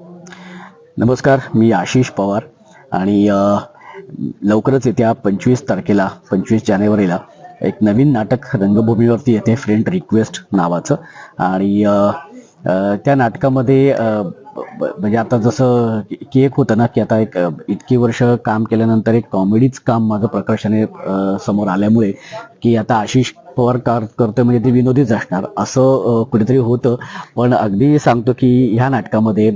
नमस्कार मी आशिष पवार आणि लवकरच येत्या पंचवीस तारखेला पंचवीस जानेवारीला एक नवीन नाटक रंगभूमीवरती येते फ्रेंड रिक्वेस्ट नावाचं. आणि त्या नाटकामध्ये म्हणजे आता जसं की एक होतं ना की आता एक इतकी वर्ष काम केल्यानंतर एक कॉमेडीच काम माझं प्रकर्षाने समोर आल्यामुळे की आता आशिष पवार कार करतोय म्हणजे ते विनोदीच असणार. असं कुठेतरी होतं. पण अगदी सांगतो की ह्या नाटकामध्ये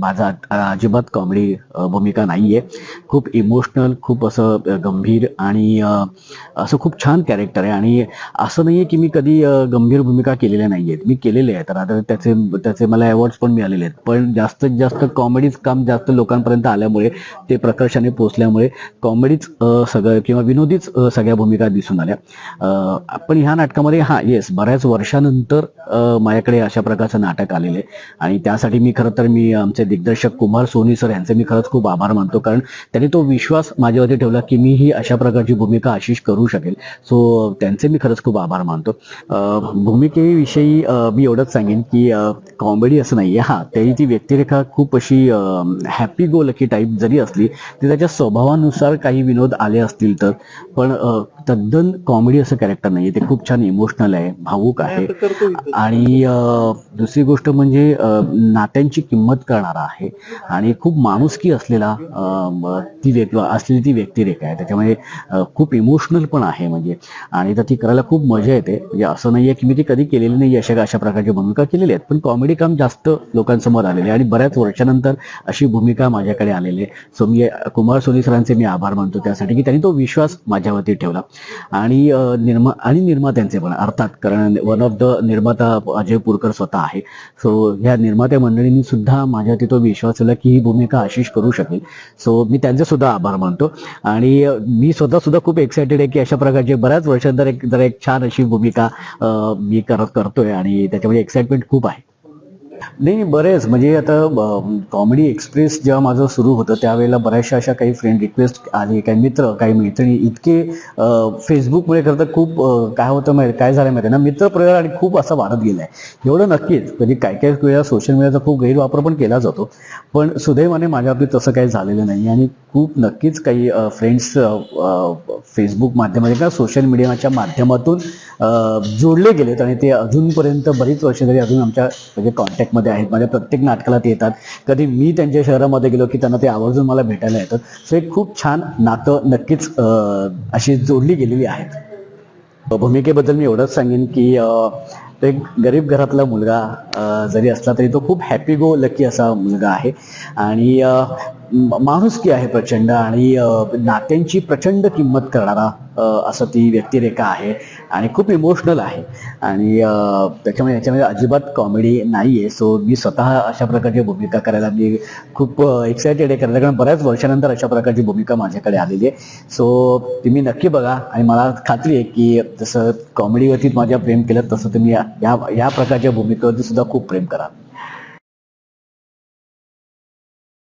माझा अजिबात कॉमेडी भूमिका नाहीये. खूप इमोशनल खूप असं गंभीर आणि असं खूप छान कॅरेक्टर आहे. आणि असं नाही आहे की मी कधी गंभीर भूमिका केलेल्या नाही आहेत मी केलेले आहेत. तर आता त्याचे त्याचे मला अवॉर्ड्स पण मिळालेले आहेत. पण जास्तीत जास्त कॉमेडीच काम जास्त लोकांपर्यंत आल्यामुळे ते प्रकर्षाने पोचल्यामुळे कॉमेडीच सगळं किंवा विनोदीच सगळ्या भूमिका दिसून आल्या. पण ह्या नाटकामध्ये हा येस बऱ्याच वर्षानंतर माझ्याकडे अशा प्रकारचं नाटक आलेलं आहे. आणि त्यासाठी मी खरं तर मी आमचे दिग्दर्शक कुमार सोनी सर यांचे मी खरंच खूप आभार मानतो. कारण त्यांनी तो विश्वास माझ्यावरती ठेवला की मी ही अशा प्रकारची भूमिका आशिष करू शकेल. सो त्यांचे मी खरंच खूप आभार मानतो. भूमिकेविषयी मी एवढंच सांगेन की कॉमेडी असं नाही आहे. हां ती व्यक्तिरेखा खूप अशी हॅपी गो लकी टाईप जरी असली ती त्याच्या स्वभावानुसार काही विनोद आले असतील तर. पण तद्दन कॉमेडी असं कॅरेक्टर नाही ते खूप छान इमोशनल आहे भावूक आहे. आणि दुसरी गोष्ट म्हणजे नात्यांची किंमत करणारा आहे. आणि खूप माणुसकी असलेला ती व्यक्ती असलेली ती व्यक्तिरेखा आहे. त्याच्यामध्ये खूप इमोशनल पण आहे म्हणजे. आणि तर ती करायला खूप मजा येते. म्हणजे असं नाहीये की मी ती कधी केलेली नाही अशा अशा प्रकारची भूमिका केलेली आहेत. पण कॉमेडी काम जास्त लोकांसमोर आलेले आहे. आणि बऱ्याच वर्षानंतर अशी भूमिका माझ्याकडे आलेली आहे. सो मी कुमार सोनी सरांचे मी आभार मानतो त्यासाठी की त्यांनी तो विश्वास माझ्यावरती ठेवला. आणि निर्मा आणि निर्मात्यांचे पण अर्थात कारण वन ऑफ द निर्माता अजय पुरकर स्वतः आहे. सो ह्या निर्मात्या मंडळींनी सुद्धा माझ्या तो विश्वास ठेवला की ही भूमिका आशिष करू शकेल. सो मी त्यांचे सुद्धा आभार मानतो. आणि मी स्वतः सुद्धा खूप एक्सायटेड आहे की अशा प्रकारचे बऱ्याच वर्षांतर एक जरा एक छान अशी भूमिका मी करत करतोय. आणि त्याच्यामध्ये एक्साइटमेंट खूप आहे. नाही बरेच. म्हणजे आता कॉमेडी एक्सप्रेस जेव्हा माझं सुरू होतं त्यावेळेला बऱ्याचशा अशा काही फ्रेंड रिक्वेस्ट आली काही मित्र काही मैत्रिणी. इतके फेसबुकमुळे खरं तर खूप काय होतं माहिती काय झालं माहिती आहे ना? मित्रपरिवार आणि खूप असा वाढत गेला आहे एवढं नक्कीच म्हणजे काय काय वेळा सोशल मीडियाचा खूप गैरवापर पण केला जातो. पण सुदैवाने माझ्या बाबतीत तसं काही झालेलं नाही. आणि खूप नक्कीच काही फ्रेंड्स फेसबुक माध्यमातून किंवा सोशल मीडियाच्या माध्यमातून जोडले गेलेत आणि ते अजूनपर्यंत बरीच वर्ष तरी अजून आमच्या म्हणजे कॉन्टॅक्टमध्ये आहेत. माझ्या प्रत्येक नाटकाला ते येतात. कधी मी त्यांच्या शहरामध्ये गेलो की त्यांना ते आवर्जून मला भेटायला येतात. सो एक खूप छान नातं नक्कीच अशी जोडली गेलेली आहेत. भूमिकेबद्दल मी एवढंच सांगेन की तो एक गरीब घरातला मुलगा जरी असला तरी तो खूप हॅपी गो लकी असा मुलगा आहे. आणि माणुसकी आहे प्रचंड आणि नात्यांची प्रचंड किंमत करणारा असं ती व्यक्तिरेखा आहे आणि खूप इमोशनल आहे. आणि त्याच्यामुळे याच्यामध्ये अजिबात कॉमेडी नाही आहे सो मी स्वतः अशा प्रकारची भूमिका करायला मी खूप एक्सायटेड आहे करायला. कारण बऱ्याच वर्षानंतर अशा प्रकारची भूमिका माझ्याकडे आलेली आहे. सो तुम्ही नक्की बघा. आणि मला खात्री आहे की जसं कॉमेडीवरती माझ्या प्रेम केलं तसं तुम्ही या या प्रकारच्या भूमिकेवरती सुद्धा खूप प्रेम करा.